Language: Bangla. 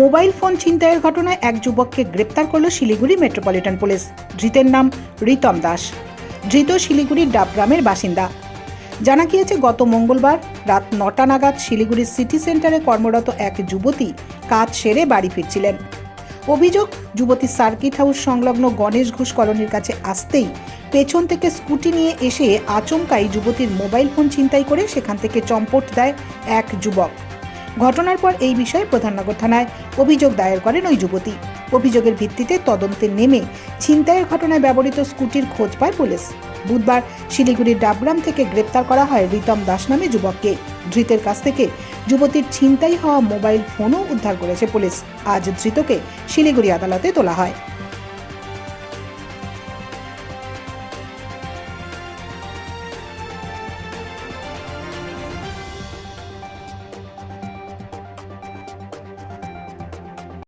মোবাইল ফোন ছিনতাইয়ের ঘটনায় এক যুবককে গ্রেপ্তার করল শিলিগুড়ি মেট্রোপলিটন পুলিশ। ধৃতের নাম রিতম দাস। ধৃত শিলিগুড়ির ডাবগ্রামের বাসিন্দা। জানা গিয়েছে, গত মঙ্গলবার রাত নটা নাগাদ শিলিগুড়ির সিটি সেন্টারে কর্মরত এক যুবতী কাজ সেরে বাড়ি ফিরছিলেন। অভিযোগ, যুবতী সার্কিট হাউস সংলগ্ন গণেশ ঘোষ কলোনির কাছে আসতেই পেছন থেকে স্কুটি নিয়ে এসে আচমকাই যুবতীর মোবাইল ফোন ছিনতাই করে সেখান থেকে চম্পট দেয় এক যুবক। ঘটনার পর এই বিষয়ে প্রধাননগর থানায় অভিযোগ দায়ের করেন ওই যুবতী। অভিযোগের ভিত্তিতে তদন্তে নেমে ছিনতাইয়ের ঘটনায় ব্যবহৃত স্কুটির খোঁজ পায় পুলিশ। বুধবার শিলিগুড়ির ডাবগ্রাম থেকে গ্রেপ্তার করা হয় রিতম দাস নামে যুবককে। ধৃতের কাছ থেকে যুবতীর ছিনতাই হওয়া মোবাইল ফোনও উদ্ধার করেছে পুলিশ। আজ ধৃতকে শিলিগুড়ি আদালতে তোলা হয়।